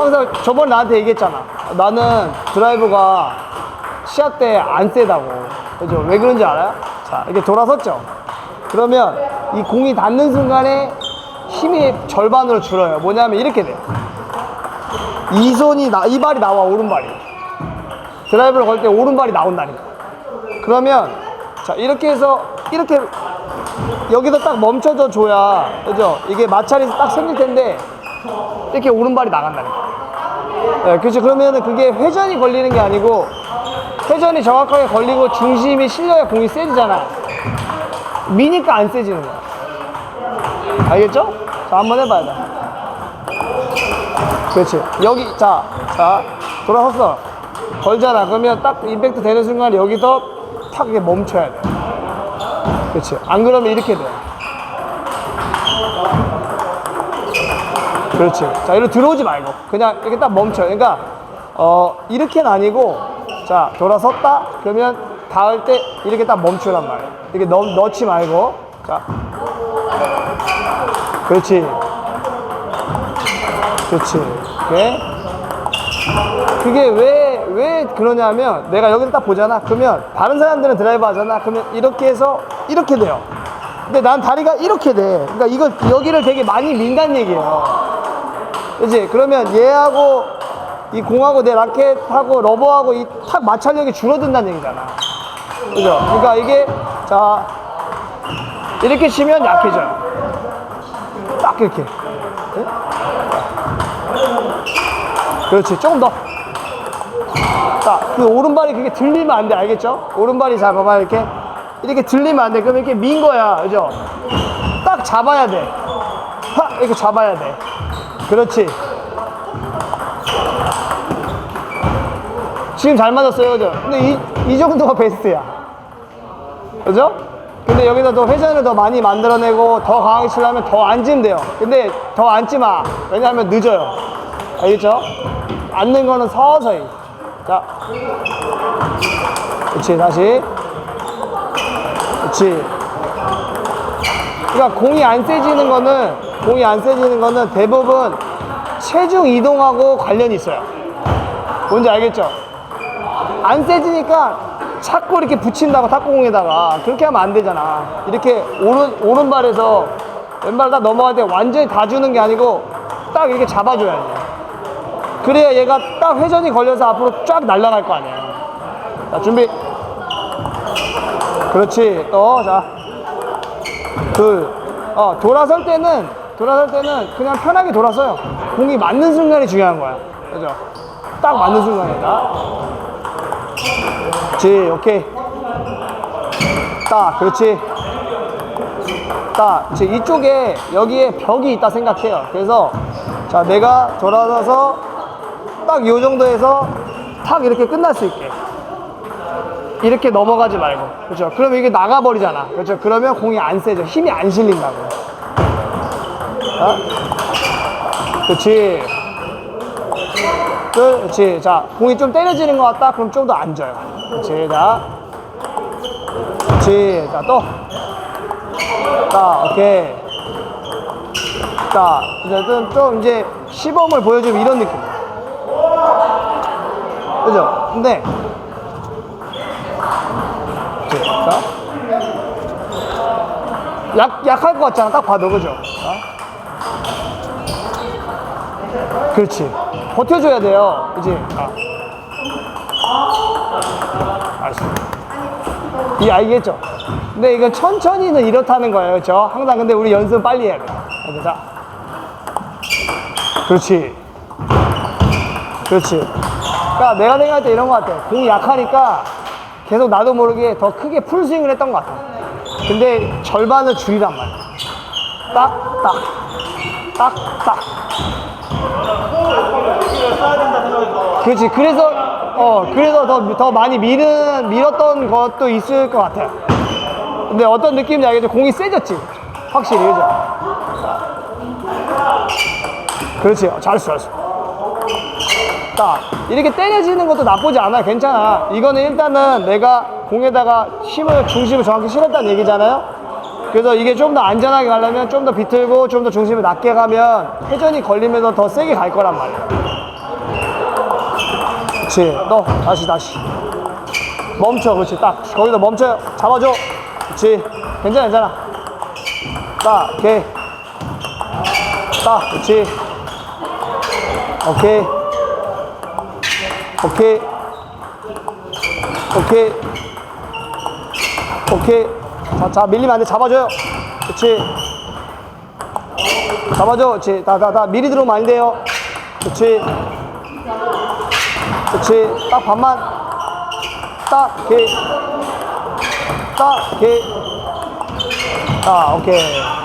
항상 저번에 나한테 얘기했잖아. 나는 드라이브가 시합 때 안 세다고. 그죠? 왜 그런지 알아요? 자, 이렇게 돌아섰죠? 그러면 이 공이 닿는 순간에 힘이 절반으로 줄어요. 뭐냐면 이렇게 돼요. 이 손이, 나, 이 발이 나와, 오른발이. 드라이브를 걸 때 오른발이 나온다니까. 그러면, 자, 이렇게 해서, 이렇게, 여기서 딱 멈춰져 줘야, 그죠? 이게 마찰이 딱 생길 텐데, 이렇게 오른발이 나간다니까. 네, 그렇죠. 그러면은 그게 회전이 걸리는 게 아니고, 회전이 정확하게 걸리고 중심이 실려야 공이 세지잖아. 미니까 안 세지는 거야. 알겠죠? 자, 한번 해봐야 돼. 그렇지. 여기, 자, 자, 돌아섰어. 걸잖아. 그러면 딱 임팩트 되는 순간 여기서 탁 이게 멈춰야 돼. 그렇지. 안 그러면 이렇게 돼. 그렇지. 자, 이리로 들어오지 말고. 그냥 이렇게 딱 멈춰. 그러니까, 어, 이렇게는 아니고, 자, 돌아섰다? 그러면 닿을 때 이렇게 딱 멈추란 말이야. 이렇게 넣, 넣지 말고. 자. 그렇지. 그렇지. 오케이. 그게 왜, 왜 그러냐면, 내가 여기를 딱 보잖아. 그러면, 다른 사람들은 드라이브 하잖아. 그러면 이렇게 해서, 이렇게 돼요. 근데 난 다리가 이렇게 돼. 그러니까 이걸, 여기를 되게 많이 민다는 얘기예요. 그지? 그러면 얘하고, 이 공하고 내 라켓하고 러버하고 이 탁 마찰력이 줄어든다는 얘기잖아. 그죠? 그러니까 이게, 자, 이렇게 치면 약해져요. 딱 이렇게. 네? 그렇지. 조금 더. 자, 그 오른발이 그게 들리면 안 돼. 알겠죠? 오른발이 잡아봐. 이렇게. 이렇게 들리면 안 돼. 그럼 이렇게 민 거야. 그죠? 딱 잡아야 돼. 하! 이렇게 잡아야 돼. 그렇지. 지금 잘 맞았어요. 그죠? 근데 이, 이 정도가 베스트야. 그죠? 근데 여기서 더 회전을 더 많이 만들어내고 더 강하게 치려면 더 앉으면 돼요. 근데 더 앉지 마. 왜냐하면 늦어요. 알겠죠? 앉는 거는 서서히. 자. 그렇지, 다시. 그렇지. 그러니까 공이 안 세지는 거는, 공이 안 세지는 거는 대부분 체중 이동하고 관련이 있어요. 뭔지 알겠죠? 안 세지니까 자꾸 이렇게 붙인다고 탁구공에다가 그렇게 하면 안 되잖아. 이렇게 오른 오른발에서 왼발 다 넘어갈 때 완전히 다 주는 게 아니고 딱 이렇게 잡아줘야 돼. 그래야 얘가 딱 회전이 걸려서 앞으로 쫙 날아갈 거 아니야. 자 준비. 그렇지. 또 자. 둘. 어 돌아설 때는 돌아설 때는 그냥 편하게 돌아서요. 공이 맞는 순간이 중요한 거야. 그죠? 딱 맞는 순간이다. 그렇지 오케이. 딱 그렇지. 딱 그렇지 이쪽에 여기에 벽이 있다 생각해요. 그래서 자 내가 돌아서서 딱요 정도에서 탁 이렇게 끝날 수 있게. 이렇게 넘어가지 말고. 그렇죠? 그러면 이게 나가버리잖아. 그렇죠? 그러면 공이 안 세져. 힘이 안 실린다고 자 그렇지 끝. 그렇지. 자, 공이 좀 때려지는 것 같다? 그럼 좀 더 앉아요. 그렇지. 자. 그렇지. 자, 또. 자, 오케이. 자, 이제 좀, 좀 이제 시범을 보여주면 이런 느낌. 그죠? 근데. 자. 약, 약할 것 같잖아. 딱 봐도. 그죠? 자. 그렇지. 버텨줘야 돼요. 그지? 아. 알았어. 이 알겠죠? 근데 이건 천천히는 이렇다는 거예요. 그죠? 항상 근데 우리 연습 빨리 해야 돼. 알죠? 자. 그렇지. 그렇지. 그러니까 내가 생각할 때 이런 것 같아. 공이 약하니까 계속 나도 모르게 더 크게 풀스윙을 했던 것 같아. 근데 절반을 줄이란 말이야. 딱, 딱. 딱, 딱. 그렇지. 그래서 어 그래서 더, 더 많이 미는 밀었던 것도 있을 것 같아요. 근데 어떤 느낌인지 알겠죠? 공이 세졌지. 확실히 그죠? 그렇지. 어, 잘했어, 잘했어. 딱 이렇게 때려지는 것도 나쁘지 않아. 괜찮아. 이거는 일단은 내가 공에다가 힘을 중심을 정확히 실었다는 얘기잖아요. 그래서 이게 좀 더 안전하게 가려면 좀 더 비틀고 좀 더 중심을 낮게 가면 회전이 걸리면서 더 세게 갈 거란 말이야. 그렇지. 너 다시 다시. 멈춰. 그렇지. 딱 거기서 멈춰. 잡아줘. 그렇지. 괜찮아 괜찮아. 딱 오케이. 딱 그렇지. 오케이. 오케이. 오케이. 오케이. 자, 자, 밀리면 안 돼. 잡아줘요. 그렇지. 잡아줘. 그렇지. 다, 다, 다. 미리 들어오면 안 돼요. 그렇지. 그렇지. 딱 반만. 딱, 오케이. 딱, 오케이. 아, 오케이.